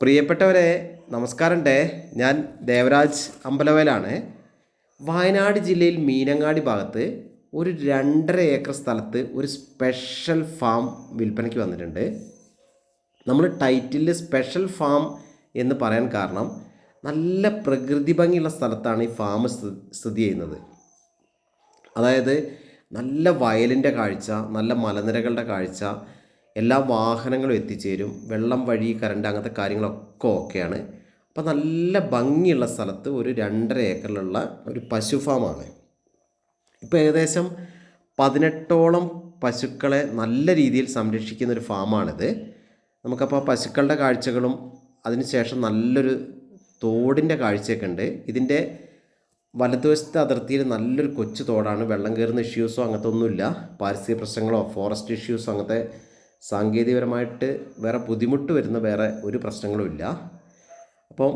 പ്രിയപ്പെട്ടവരെ നമസ്കാരമുണ്ടേ ഞാൻ ദേവരാജ് അമ്പലവേലാണ് വയനാട് ജില്ലയിൽ മീനങ്ങാടി ഭാഗത്ത് ഒരു രണ്ടര ഏക്കർ സ്ഥലത്ത് ഒരു സ്പെഷ്യൽ ഫാം വിൽപ്പനയ്ക്ക് വന്നിട്ടുണ്ട്. നമ്മൾ ടൈറ്റിൽ സ്പെഷ്യൽ ഫാം എന്ന് പറയാൻ കാരണം നല്ല പ്രകൃതി ഭംഗിയുള്ള സ്ഥലത്താണ് ഈ ഫാം സ്ഥിതി ചെയ്യുന്നത്. അതായത് നല്ല വയലിന്റെ കാഴ്ച നല്ല മലനിരകളുടെ കാഴ്ച എല്ലാ വാഹനങ്ങളും എത്തിച്ചേരും. വെള്ളം വഴി കറണ്ട് അങ്ങനത്തെ കാര്യങ്ങളൊക്കെ ഓക്കെയാണ്. അപ്പോൾ നല്ല ഭംഗിയുള്ള സ്ഥലത്ത് ഒരു രണ്ടര ഏക്കറിലുള്ള ഒരു പശു ഫാമാണ് ഇപ്പോൾ ഏകദേശം പതിനെട്ടോളം പശുക്കളെ നല്ല രീതിയിൽ സംരക്ഷിക്കുന്ന ഒരു ഫാമാണിത് നമുക്കപ്പോൾ പശുക്കളുടെ കാഴ്ചകളും അതിനുശേഷം നല്ലൊരു തോടിന്റെ കാഴ്ചയൊക്കെ ഉണ്ട്. ഇതിന്റെ വലതുവശത്തെ അതിർത്തിയിൽ നല്ലൊരു കൊച്ചു തോടാണ്. വെള്ളം കയറുന്ന ഇഷ്യൂസോ അങ്ങനത്തെ ഒന്നുമില്ല. പാരിസ്ഥിതിക പ്രശ്നങ്ങളോ ഫോറസ്റ്റ് ഇഷ്യൂസോ അങ്ങനത്തെ സാങ്കേതികപരമായിട്ട് വേറെ ബുദ്ധിമുട്ട് വരുന്ന വേറെ ഒരു പ്രശ്നങ്ങളും ഇല്ല. അപ്പം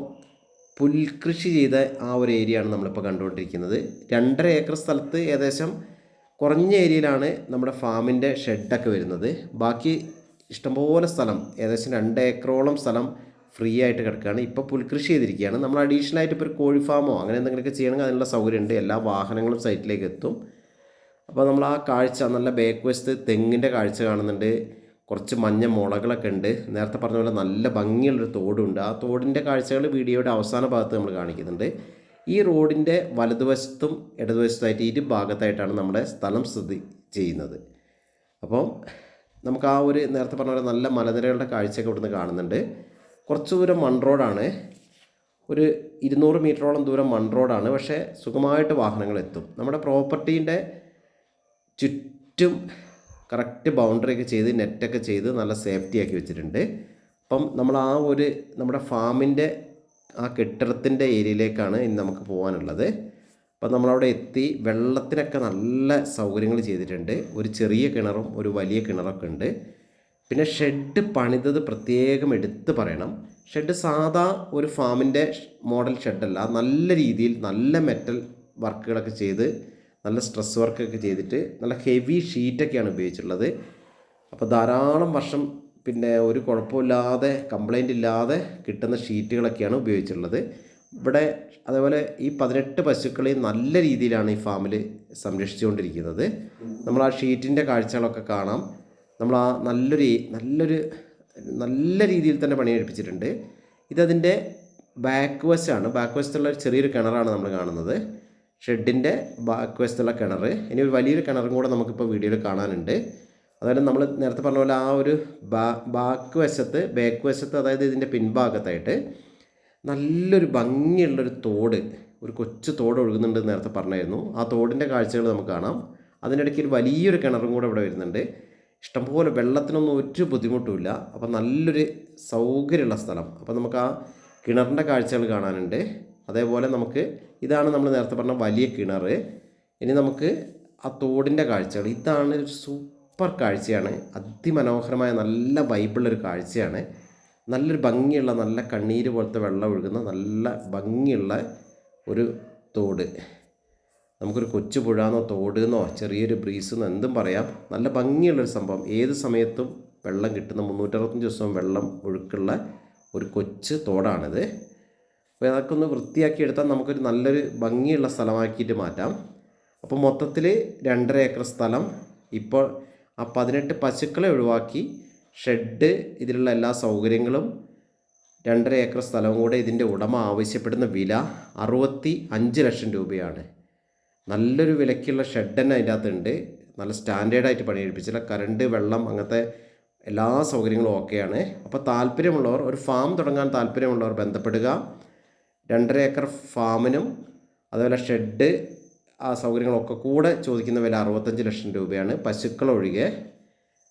പുൽകൃഷി ചെയ്ത ആ ഒരു ഏരിയയാണ് നമ്മളിപ്പോൾ കണ്ടുകൊണ്ടിരിക്കുന്നത്. രണ്ടര ഏക്കർ സ്ഥലത്ത് ഏകദേശം കുറഞ്ഞ ഏരിയയിലാണ് നമ്മുടെ ഫാമിന്റെ ഷെഡൊക്കെ വരുന്നത്. ബാക്കി ഇഷ്ടംപോലെ സ്ഥലം ഏകദേശം രണ്ട് ഏക്കറോളം സ്ഥലം ഫ്രീ ആയിട്ട് കിടക്കുകയാണ്. ഇപ്പോൾ പുൽകൃഷി ചെയ്തിരിക്കുകയാണ്. നമ്മൾ അഡീഷണൽ ആയിട്ട് ഇപ്പോൾ ഒരു കോഴി ഫാമോ അങ്ങനെ എന്തെങ്കിലുമൊക്കെ ചെയ്യണമെങ്കിൽ അതിനുള്ള സൗകര്യമുണ്ട് എല്ലാ വാഹനങ്ങളും സൈറ്റിലേക്ക് എത്തും. അപ്പോൾ നമ്മൾ ആ കാഴ്ച നല്ല ബേക്ക് വശത്ത് തെങ്ങിന്റെ കാഴ്ച കാണുന്നുണ്ട്. കുറച്ച് മഞ്ഞ മുളകളൊക്കെ ഉണ്ട്. നേരത്തെ പറഞ്ഞ പോലെ നല്ല ഭംഗിയുള്ളൊരു തോടുണ്ട്. ആ തോടിന്റെ കാഴ്ചകൾ വീഡിയോയുടെ അവസാന ഭാഗത്ത് നമ്മൾ കാണിക്കുന്നുണ്ട്. ഈ റോഡിന്റെ വലതുവശത്തും ഇടതുവശത്തായിട്ട് ഇരു ഭാഗത്തായിട്ടാണ് നമ്മുടെ സ്ഥലം സ്ഥിതി ചെയ്യുന്നത്. അപ്പോൾ നമുക്ക് ആ ഒരു നേരത്തെ പറഞ്ഞ പോലെ നല്ല മലനിരകളുടെ കാഴ്ചയൊക്കെ ഇവിടുന്ന് കാണുന്നുണ്ട്. കുറച്ച് ദൂരം മൺ റോഡാണ്. ഒരു ഇരുന്നൂറ് മീറ്ററോളം ദൂരം മൺ റോഡാണ്. പക്ഷേ സുഖമായിട്ട് വാഹനങ്ങൾ എത്തും. നമ്മുടെ പ്രോപ്പർട്ടീന്റെ ചുറ്റും കറക്റ്റ് ബൗണ്ടറി ഒക്കെ ചെയ്ത് നെറ്റൊക്കെ ചെയ്ത് നല്ല സേഫ്റ്റി ആക്കി വെച്ചിട്ടുണ്ട്. അപ്പം നമ്മൾ ആ ഒരു നമ്മുടെ ഫാമിന്റെ ആ കെട്ടിടത്തിന്റെ ഏരിയയിലേക്കാണ് ഇനി നമുക്ക് പോകാനുള്ളത്. അപ്പം നമ്മളവിടെ എത്തി വെള്ളത്തിനൊക്കെ നല്ല സൗകര്യങ്ങൾ ചെയ്തിട്ടുണ്ട്. ഒരു ചെറിയ കിണറും ഒരു വലിയ കിണറൊക്കെ ഉണ്ട്. പിന്നെ ഷെഡ് പണിതത് പ്രത്യേകം എടുത്ത് പറയണം. ഷെഡ് സാധാ ഒരു ഫാമിന്റെ മോഡൽ ഷെഡല്ല നല്ല രീതിയിൽ നല്ല മെറ്റൽ വർക്കുകളൊക്കെ ചെയ്ത് നല്ല സ്ട്രെസ് വർക്കൊക്കെ ചെയ്തിട്ട് നല്ല ഹെവി ഷീറ്റൊക്കെയാണ് ഉപയോഗിച്ചിട്ടുള്ളത്. അപ്പോൾ ധാരാളം വർഷം പിന്നെ ഒരു കുഴപ്പമില്ലാതെ കംപ്ലൈന്റ് ഇല്ലാതെ കിട്ടുന്ന ഷീറ്റുകളൊക്കെയാണ് ഉപയോഗിച്ചിട്ടുള്ളത്. ഇവിടെ അതേപോലെ ഈ പതിനെട്ട് പശുക്കളെയും നല്ല രീതിയിലാണ് ഈ ഫാമിൽ സംരക്ഷിച്ചുകൊണ്ടിരിക്കുന്നത്. നമ്മൾ ആ ഷീറ്റിന്റെ കാഴ്ചകളൊക്കെ കാണാം. നമ്മൾ ആ നല്ലൊരു നല്ലൊരു നല്ല രീതിയിൽ തന്നെ പണിയെടുപ്പിച്ചിട്ടുണ്ട് ഇതതിന്റെ ബാക്ക് വശമാണ് ബാക്ക് വശത്തുള്ള ചെറിയൊരു കിണറാണ് നമ്മൾ കാണുന്നത്. ഷെഡിന്റെ ബാക്ക് വശത്തുള്ള കിണർ. ഇനി ഒരു വലിയൊരു കിണറും കൂടെ നമുക്കിപ്പോൾ വീഡിയോയിൽ കാണാനുണ്ട്. അതായത് നമ്മൾ നേരത്തെ പറഞ്ഞ പോലെ ആ ഒരു ബാ ബാക്ക് വശത്ത് ബാക്ക് വശത്ത് അതായത് ഇതിന്റെ പിൻഭാഗത്തായിട്ട് നല്ലൊരു ഭംഗിയുള്ളൊരു തോട് ഒരു കൊച്ചു തോട് ഒഴുകുന്നുണ്ട് നേരത്തെ പറഞ്ഞായിരുന്നു. ആ തോടിന്റെ കാഴ്ചകൾ നമുക്ക് കാണാം. അതിനിടയ്ക്ക് ഒരു വലിയൊരു കിണറും കൂടെ ഇവിടെ വരുന്നുണ്ട്. ഇഷ്ടംപോലെ വെള്ളത്തിനൊന്നും ഒരു ബുദ്ധിമുട്ടുമില്ല അപ്പോൾ നല്ലൊരു സൗകര്യമുള്ള സ്ഥലം. അപ്പോൾ നമുക്ക് ആ കിണറിന്റെ കാഴ്ചകൾ കാണാനുണ്ട്. അതേപോലെ നമുക്ക് ഇതാണ് നമ്മൾ നേരത്തെ പറഞ്ഞ വലിയ കിണർ. ഇനി നമുക്ക് ആ തോടിന്റെ കാഴ്ചകൾ. ഇതാണ് ഒരു സൂപ്പർ കാഴ്ചയാണ്. അതിമനോഹരമായ നല്ല വൈബിളൊരു കാഴ്ചയാണ്. നല്ലൊരു ഭംഗിയുള്ള നല്ല കണ്ണീര് പോലത്തെ വെള്ളം ഒഴുകുന്ന നല്ല ഭംഗിയുള്ള ഒരു തോട്. നമുക്കൊരു കൊച്ചു പുഴാന്നോ തോടെന്നോ ചെറിയൊരു ബ്രീസെന്നോ എന്തും പറയാം. നല്ല ഭംഗിയുള്ളൊരു സംഭവം. ഏത് സമയത്തും വെള്ളം കിട്ടുന്ന മുന്നൂറ്ററുപത്തഞ്ച് ദിവസവും വെള്ളം ഒഴുക്കുള്ള ഒരു കൊച്ചു തോടാണിത്. അപ്പോൾ അതൊക്കെ വൃത്തിയാക്കി എടുത്താൽ നമുക്കൊരു നല്ലൊരു ഭംഗിയുള്ള സ്ഥലമാക്കിയിട്ട് മാറ്റാം. അപ്പോൾ മൊത്തത്തിൽ രണ്ടര ഏക്കർ സ്ഥലം. ഇപ്പോൾ ആ പതിനെട്ട് പശുക്കളെ ഒഴിവാക്കി ഷെഡ് ഇതിലുള്ള എല്ലാ സൗകര്യങ്ങളും രണ്ടര ഏക്കർ സ്ഥലവും കൂടെ ഇതിന്റെ ഉടമ ആവശ്യപ്പെടുന്ന വില അറുപത്തി അഞ്ച് ലക്ഷം രൂപയാണ്. നല്ലൊരു വിലയ്ക്കുള്ള ഷെഡ് തന്നെ അതിന്റെ അകത്തുണ്ട്. നല്ല സ്റ്റാൻഡേർഡായിട്ട് പണിയെടുപ്പിച്ചില്ല കറണ്ട് വെള്ളം അങ്ങനത്തെ എല്ലാ സൗകര്യങ്ങളും ഓക്കെയാണ്. അപ്പോൾ താല്പര്യമുള്ളവർ ഒരു ഫാം തുടങ്ങാൻ താല്പര്യമുള്ളവർ ബന്ധപ്പെടുക. രണ്ടര ഏക്കർ ഫാമിനും അതുപോലെ ഷെഡ് ആ സൗകര്യങ്ങളൊക്കെ കൂടെ ചോദിക്കുന്ന വില അറുപത്തഞ്ച് ലക്ഷം രൂപയാണ്. പശുക്കളൊഴികെ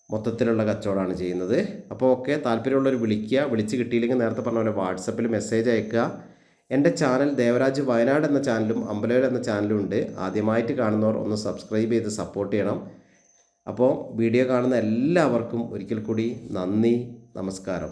മൊത്തത്തിലുള്ള കച്ചവടമാണ് ചെയ്യുന്നത്. അപ്പോൾ ഓക്കെ താല്പര്യമുള്ളവർ വിളിക്കുക. വിളിച്ച് കിട്ടിയില്ലെങ്കിൽ നേരത്തെ പറഞ്ഞ പോലെ വാട്സപ്പിൽ മെസ്സേജ് അയക്കുക. എന്റെ ചാനൽ ദേവരാജ് വയനാട് എന്ന ചാനലും അമ്പലവേൽ എന്ന ചാനലും ഉണ്ട്. ആദ്യമായിട്ട് കാണുന്നവർ ഒന്ന് സബ്സ്ക്രൈബ് ചെയ്ത് സപ്പോർട്ട് ചെയ്യണം. അപ്പോൾ വീഡിയോ കാണുന്ന എല്ലാവർക്കും ഒരിക്കൽ കൂടി നന്ദി നമസ്കാരം.